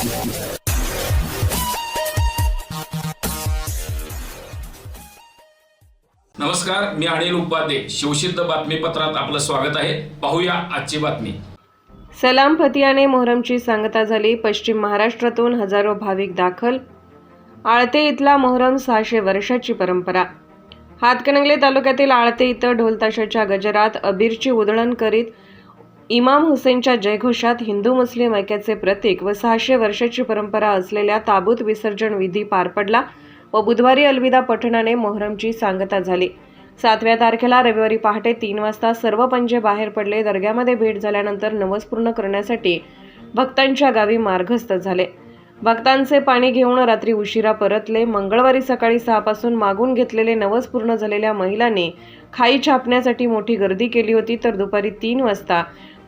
नमस्कार मी अनिल उपाध्ये. शिवसिद्ध बातमीपत्रात आपलं स्वागत आहे. पाहूया आजची बातमी. सलाम फतियाने मोहरमची सांगता झाली. पश्चिम महाराष्ट्रातून हजारो भाविक दाखल. आळते इथला मोहरम सहाशे वर्षाची परंपरा. हातकणंगले तालुक्यातील आळते इथं ढोलताशाच्या गजरात अबीरची उधळण करीत इमाम हुसेनच्या जयघोषात हिंदू मुस्लिम ऐक्याचे प्रतीक व सहाशे वर्षाची परंपरा असलेल्या ताबूत विसर्जन विधी पार पडला व बुधवारी अलविदा पठणाने मोहरमची सांगता झाली. सातव्या तारखेला रविवारी पहाटे तीन वाजता सर्व पंजे बाहेर पडले. दर्ग्यामध्ये भेट झाल्यानंतर नवस पूर्ण करण्यासाठी भक्तांच्या गावी मार्गस्थ झाले. भक्तांचे पाणी घेऊन रात्री उशिरा परतले. मंगळवारी सकाळी सहापासून मागून घेतलेले नवस पूर्ण झालेल्या महिलांनी खाई छापण्यासाठी मोठी गर्दी केली होती. तर दुपारी तीन वाजता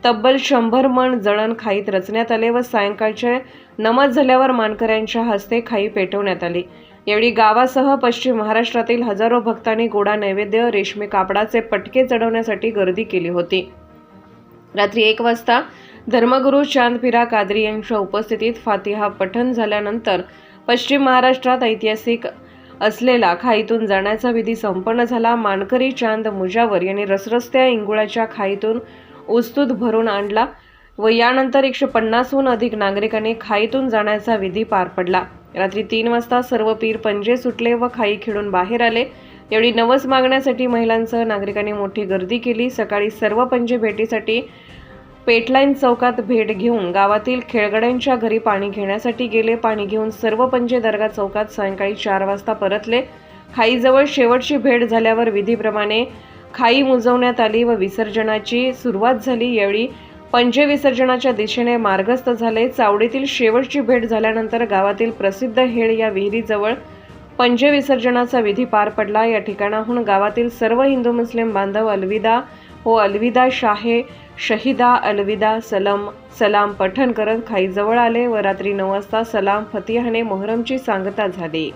तब्बल शंभर मन जळण खाईत रचण्यात आले व सायंकाळचे नमज झाल्यावर मानकऱ्यांच्या हस्ते खाई पेटवण्यात आली. यावेळी गावासह पश्चिम महाराष्ट्रातील हजारो भक्तांनी गोडा नैवेद्य रेशमी कापडाचे पटके चढवण्यासाठी गर्दी केली होती. रात्री एक वाजता धर्मगुरू चांदपिरा कादरी यांच्या उपस्थितीत फातिहा पठण झाल्यानंतर पश्चिम महाराष्ट्रात ऐतिहासिक असलेला खाईतून जाण्याचा विधी संपन्न झाला. मानकरी चांद मुजावर यांनी रसरस्त्या इंगुळाच्या खाईतून उस्तूत भरून आणला व यानंतर एकशे पन्नासहून अधिक नागरिकांनी खाईतून जाण्याचा विधी पार पडला. रात्री तीन वाजता सर्व पीर पंजे सुटले व खाई खेळून बाहेर आले. यावेळी नवस मागण्यासाठी महिलांसह नागरिकांनी मोठी गर्दी केली. सकाळी सर्व पंजे भेटीसाठी पेटलाईन चौकात भेट घेऊन गावातील खेळगड्यांच्या घरी पाणी घेण्यासाठी गेले. पाणी घेऊन सर्व पंजे दर्गा चौकात सायंकाळी चार वाजता परतले. खाईजवळ शेवटची भेट झाल्यावर विधीप्रमाणे खाई मुजवण्यात आली व विसर्जनाची सुरुवात झाली. यावेळी पंजे विसर्जनाच्या दिशेने मार्गस्थ झाले. चावडीतील शेवटची भेट झाल्यानंतर गावातील प्रसिद्ध हेळ या विहिरीजवळ पंजे विसर्जनाचा विधी पार पडला. या ठिकाणाहून गावातील सर्व हिंदू मुस्लिम बांधव अलविदा हो अलविदा शाहे शहिदा अलविदा सलम सलाम पठण करत खाईजवळ आले व रात्री नऊ वाजता सलाम फतिहाने मोहरमची सांगता झाली.